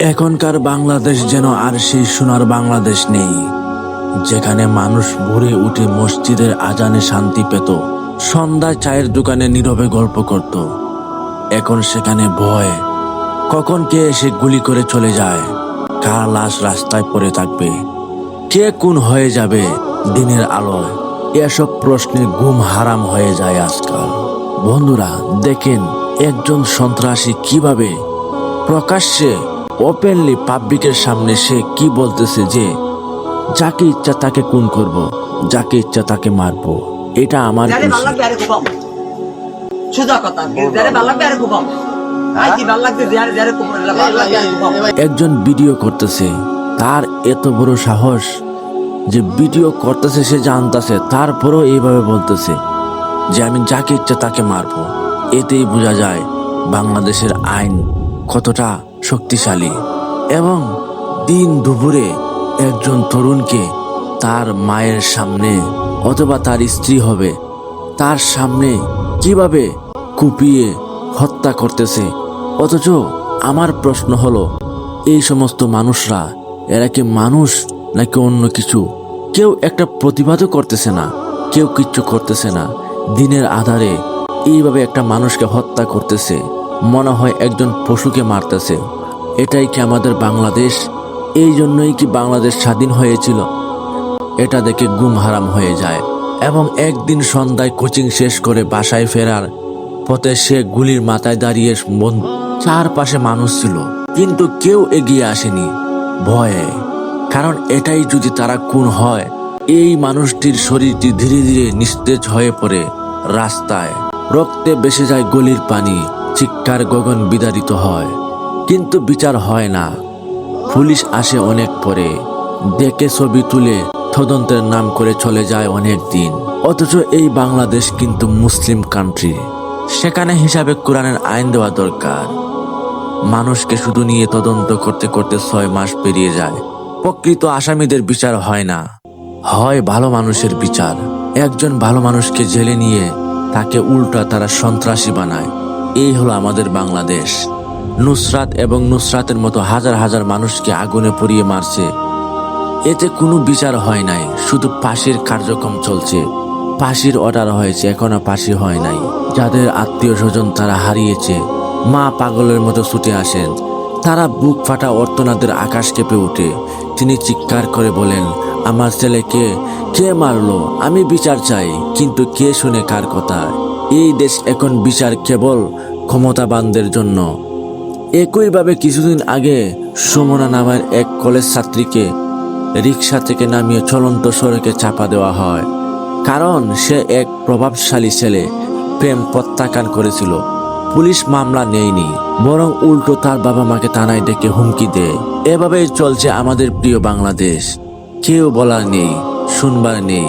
এখনকার বাংলাদেশ যেন আর সেই সোনার বাংলাদেশ নেই, যেখানে মানুষ ভোরে উঠে মসজিদের আজানে শান্তি পেত, সন্ধ্যায় চায়ের দোকানে নীরবে গল্প করত। এখন সেখানে ভয়, কখন কে এসে গুলি করে চলে যায়, কার লাশ রাস্তায় পড়ে থাকবে, কে কোন হয়ে যাবে দিনের আলোয়, এসব প্রশ্নে ঘুম হারাম হয়ে যায় আজকাল। বন্ধুরা, দেখেন একজন সন্ত্রাসী কীভাবে প্রকাশ্যে ওপেনলি পাবলিকের সামনে সে কি বলতেছে যে যাকে ইচ্ছা তাকে খুন করব যাকে ইচ্ছা তাকে মারবো এটা আমার একজন ভিডিও করতেছে তার এত বড় সাহস যে ভিডিও করতেছে সে জানতেছে তারপরেও এইভাবে বলতেছে যে আমি যাকে ইচ্ছা তাকে মারবো। এতেই বোঝা যায় বাংলাদেশের আইন কতটা শক্তিশালী এবং দিন দুপুরে একজন তরুণকে তার মায়ের সামনে অথবা তার স্ত্রী হবে, তার সামনে কীভাবে কুপিয়ে হত্যা করতেছে? অথচ আমার প্রশ্ন হলো, এই সমস্ত মানুষরা, এরা কি মানুষ নাকি অন্য কিছু? কেউ একটা প্রতিবাদও করতেছে না, কেউ কিচ্ছু করতেছে না। দিনের আধারে এইভাবে একটা মানুষকে হত্যা করতেছে। মনে হয় একজন পশুকে মারতেছে। এটাই কি আমাদের বাংলাদেশ? এই জন্যই কি বাংলাদেশ স্বাধীন হয়েছিল? এটা দেখে গুম হারাম হয়ে যায়। এবং একদিন সন্ধ্যায় কোচিং শেষ করে বাসায় ফেরার পথে সে গুলির মাথায় দাঁড়িয়ে চারপাশে মানুষ ছিল। কিন্তু কেউ এগিয়ে আসেনি। ভয়ে। কারণ এটাই যদি তারা খুন হয়, এই মানুষটির শরীরটি ধীরে ধীরে নিস্তেজ হয়ে পড়ে রাস্তায়। রক্তে বেসে যায় গলির পানি। চিৎকার গগন বিদারিত হয়, কিন্তু বিচার হয় না। পুলিশ আসে অনেক পরে দেখে ছবি তুলে তদন্তের নাম করে চলে যায় অনেক দিন। অথচ এই বাংলাদেশ কিন্তু মুসলিম কান্ট্রি সেখানে হিসাবে কোরআনের আইন দেওয়া দরকার। মানুষকে শুধু নিয়ে তদন্ত করতে করতে ছয় মাস পেরিয়ে যায়। প্রকৃত আসামিদের বিচার হয় না। হয় ভালো মানুষের বিচার। একজন ভালো মানুষকে জেলে নিয়ে তাকে উল্টা তারা সন্ত্রাসী বানায়। এই হলো আমাদের বাংলাদেশ। নুসরাত এবং নুসরাতের মতো হাজার হাজার মানুষকে আগুনে পুড়িয়ে মারছে। এতে কোনো বিচার হয় নাই, শুধু পাশের কার্যক্রম চলছে। পাশির অর্ডার হয়েছে, এখনও পাশি হয় নাই। যাদের আত্মীয় স্বজন তারা হারিয়েছে, মা পাগলের মতো ছুটে আসেন। তারা বুক ফাটা অর্তনাদের আকাশ কেঁপে ওঠে। তিনি চিৎকার করে বলেন, আমার ছেলেকে কে মারলো? আমি বিচার চাই, কিন্তু কে শুনে কার কথা? এই দেশ এখন বিচার কেবল ক্ষমতাবানদের জন্য। একইভাবে কিছুদিন আগে সুমনা নামের এক কলেজ ছাত্রীকে রিক্সা থেকে নামিয়ে চলন্ত সড়কে চাপা দেওয়া হয়, কারণ সে এক প্রভাবশালী ছেলে, প্রেম প্রত্যাখ্যান করেছিল। পুলিশ মামলা নেয়নি, বরং উল্টো তার বাবা মাকে থানায় ডেকে হুমকি দেয়। এভাবেই চলছে আমাদের প্রিয় বাংলাদেশ। কেউ বলার নেই, শুনবার নেই।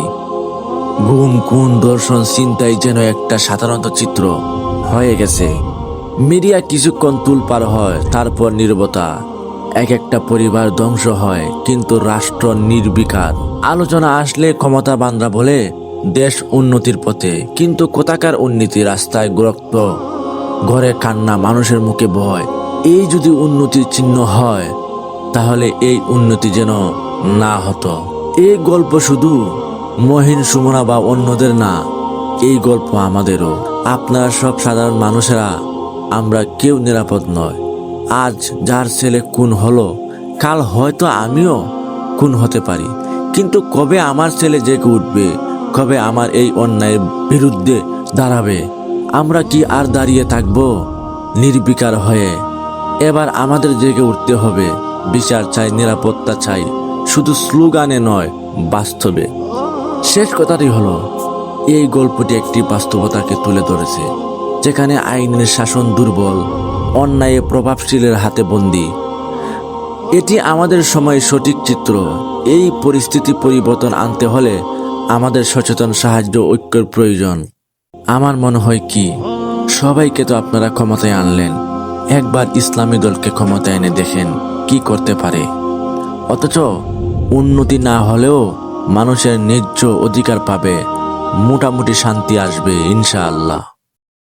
গুম খুন, দর্শন, চিন্তাই যেন একটা সাধারণত চিত্র। হয়ে গেছে। মিডিয়া কিছুক্ষণ তুল পার হয়, তারপর নির্বতা। এক একটা পরিবার ধ্বংস হয়, কিন্তু রাষ্ট্র নির্বিকার। আলোচনা আসলে ক্ষমতাবানরা বলে, দেশ উন্নতির পথে, কিন্তু কোথাকার উন্নতি রাস্তায় গুরুত্ব? ঘরে কান্না মানুষের মুখে ভয় এই যদি উন্নতির চিহ্ন হয়, তাহলে এই উন্নতি যেন না হতো। এই গল্প শুধু মহিন সুমনা বা অন্যদের না, এই গল্প আমাদেরও। আপনারা সব সাধারণ মানুষেরা, আমরা কেউ নিরাপদ নয়। আজ যার ছেলে খুন হলো, কাল হয়তো আমিও খুন হতে পারি। কিন্তু কবে আমার ছেলে জেগে উঠবে, কবে আমার এই অন্যায়ের বিরুদ্ধে দাঁড়াবে? আমরা কি আর দাঁড়িয়ে থাকব নির্বিকার হয়ে? এবার আমাদের জেগে উঠতে হবে। বিচার চাই, নিরাপত্তা চাই। শুধু স্লোগানে নয়, বাস্তবে। শেষ কথাটি হলো, এই গল্পটি একটি বাস্তবতাকে তুলে ধরেছে, যেখানে আইনের শাসন দুর্বল, অন্যায়ে প্রভাবশীলের হাতে বন্দী। এটি আমাদের সময় সঠিক চিত্র। এই পরিস্থিতি পরিবর্তন আনতে হলে আমাদের সচেতন সাহায্য ঐক্যের প্রয়োজন। আমার মনে হয় কি, সবাইকে তো আপনারা ক্ষমতায় আনলেন। একবার ইসলামী দলকে ক্ষমতায় এনে দেখেন কি করতে পারে। অথচ উন্নতি না হলেও মানুষের ন্যায্য অধিকার পাবে মোটামুটি শান্তি আসবে ইনশাআল্লাহ।